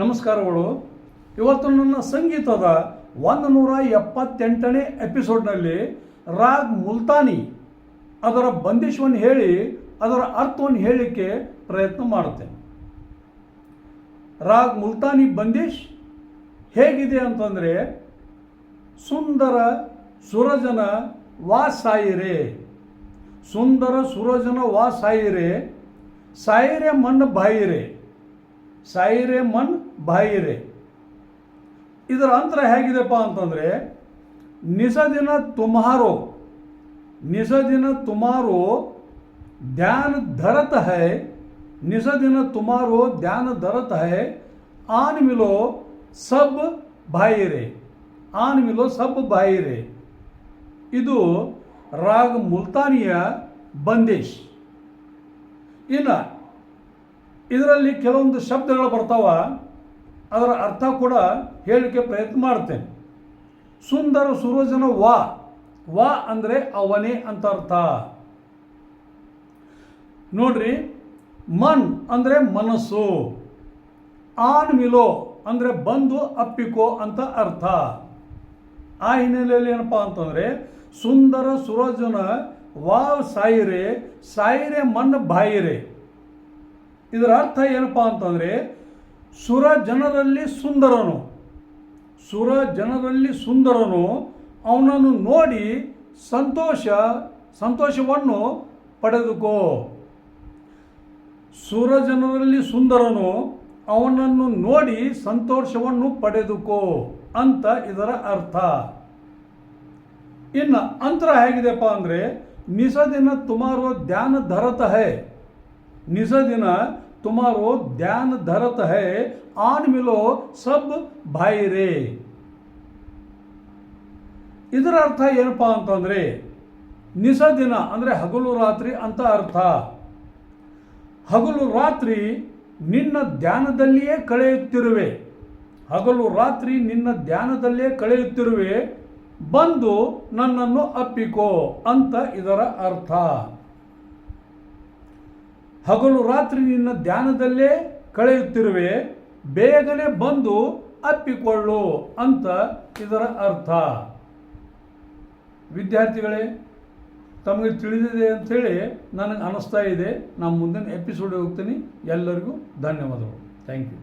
ನಮಸ್ಕಾರಗಳು. ಇವತ್ತು ನನ್ನ ಸಂಗೀತದ ಒಂದು ನೂರ ಎಪ್ಪತ್ತೆಂಟನೇ ಎಪಿಸೋಡ್ನಲ್ಲಿ ರಾಗ್ ಮುಲ್ತಾನಿ, ಅದರ ಬಂದಿಶವನ್ನು ಹೇಳಿ, ಅದರ ಅರ್ಥವನ್ನು ಹೇಳಲಿಕ್ಕೆ ಪ್ರಯತ್ನ ಮಾಡುತ್ತೇನೆ. ರಾಗ್ ಮುಲ್ತಾನಿ ಬಂದಿಶ್ ಹೇಗಿದೆ ಅಂತಂದರೆ, ಸುಂದರ ಸುರಜನ ವಾ ಸಾಯಿರೆ ಸುಂದರ ಸುರಜನ ವಾ ಸಾಯಿರೆ ಸಾಯಿರೆ ಮಣ್ಣು ಬಾಯಿರೆ ಸಾಯಿರೆ ಮನ್ ಬಾಯಿರೆ ಇದರ ಅಂತರ ಹೇಗಿದೆಪ್ಪ ಅಂತಂದರೆ, ನಿಸದಿನ ತುಮಾರೋ ನಿಸದಿನ ತುಮಾರೋ ಧ್ಯಾನ ಧರತ ಹೈ, ನಿಸದಿನ ತುಮಾರೋ ಧ್ಯಾನ ಧರತ ಹೈ, ಆನ್ ಮಿಲೋ ಸಬ್ ಬಾಯಿರೆ ಆನ್ ಮಿಲೋ ಸಬ್ ಬಾಯಿರೆ ಇದು ರಾಗ ಮುಲ್ತಾನಿಯ ಬಂದೇಶ್. ಇನ್ನು ಇದರಲ್ಲಿ ಕೆಲವೊಂದು ಶಬ್ದಗಳು ಬರ್ತಾವ. ಅದರ ಅರ್ಥ ಕೂಡ ಹೇಳಲಿಕ್ಕೆ ಪ್ರಯತ್ನ ಮಾಡ್ತೇನೆ. ಸುಂದರ ಸುರೋಜನ ವಾ ವಾ ಅಂದರೆ ಅವನೇ ಅಂತ ಅರ್ಥ. ನೋಡ್ರಿ, ಮನ್ ಅಂದರೆ ಮನಸ್ಸು, ಆನ್ ಮಿಲೋ ಅಂದರೆ ಬಂದು ಅಪ್ಪಿಕೋ ಅಂತ ಅರ್ಥ. ಆ ಹಿನ್ನೆಲೆಯಲ್ಲಿ ಏನಪ್ಪ ಅಂತಂದರೆ, ಸುಂದರ ಸುರೋಜನ ವಾವ್ ಸಾಯಿರೆ ಸಾಯಿರೆ ಮನ್ ಬಾಯಿರೆ. ಇದರ ಅರ್ಥ ಏನಪ್ಪ ಅಂತಂದರೆ, ಸುರ ಜನರಲ್ಲಿ ಸುಂದರನು, ಸುರ ಜನರಲ್ಲಿ ಸುಂದರನು, ಅವನನ್ನು ನೋಡಿ ಸಂತೋಷ, ಸಂತೋಷವನ್ನು ಪಡೆದುಕೋ. ಸುರ ಜನರಲ್ಲಿ ಸುಂದರನು, ಅವನನ್ನು ನೋಡಿ ಸಂತೋಷವನ್ನು ಪಡೆದುಕೋ ಅಂತ ಇದರ ಅರ್ಥ. ಇನ್ನು ಅಂತರ ಹೇಗಿದೆಪ್ಪ ಅಂದರೆ, ನಿಸದಿನ ತುಮಾರು ಧ್ಯಾನ ಧರತ ಹೈ ನಿಸ ದಿನ ತುಮಾರೋ ಧ್ಯಾನ ಧರತ ಹೇ, ಆನ್ ಮಿಲೋ ಸಬ್ ರೇ ಇದರ ಅರ್ಥ ಏನಪ್ಪ ಅಂತಂದರೆ, ನಿಸ ದಿನ ಅಂದರೆ ಹಗಲು ರಾತ್ರಿ ಅಂತ ಅರ್ಥ. ಹಗಲು ರಾತ್ರಿ ನಿನ್ನ ಧ್ಯಾನದಲ್ಲಿಯೇ ಕಳೆಯುತ್ತಿರುವೆ. ಹಗಲು ರಾತ್ರಿ ನಿನ್ನ ಧ್ಯಾನದಲ್ಲೇ ಕಳೆಯುತ್ತಿರುವೆ. ಬಂದು ನನ್ನನ್ನು ಅಪ್ಪಿಕೋ ಅಂತ ಇದರ ಅರ್ಥ. ಹಗಲು ರಾತ್ರಿ ನಿನ್ನ ಧ್ಯಾನದಲ್ಲೇ ಕಳೆಯುತ್ತಿರುವೆ, ಬೇಗನೆ ಬಂದು ಅಪ್ಪಿಕೊಳ್ಳು ಅಂತ ಇದರ ಅರ್ಥ. ವಿದ್ಯಾರ್ಥಿಗಳೇ, ತಮಗೆ ತಿಳಿದಿದೆ ಅಂಥೇಳಿ ನನಗೆ ಅನ್ನಿಸ್ತಾ ಇದೆ. ನಾನು ಮುಂದಿನ ಎಪಿಸೋಡ್ ಹೋಗ್ತೀನಿ. ಎಲ್ಲರಿಗೂ ಧನ್ಯವಾದಗಳು. Thank you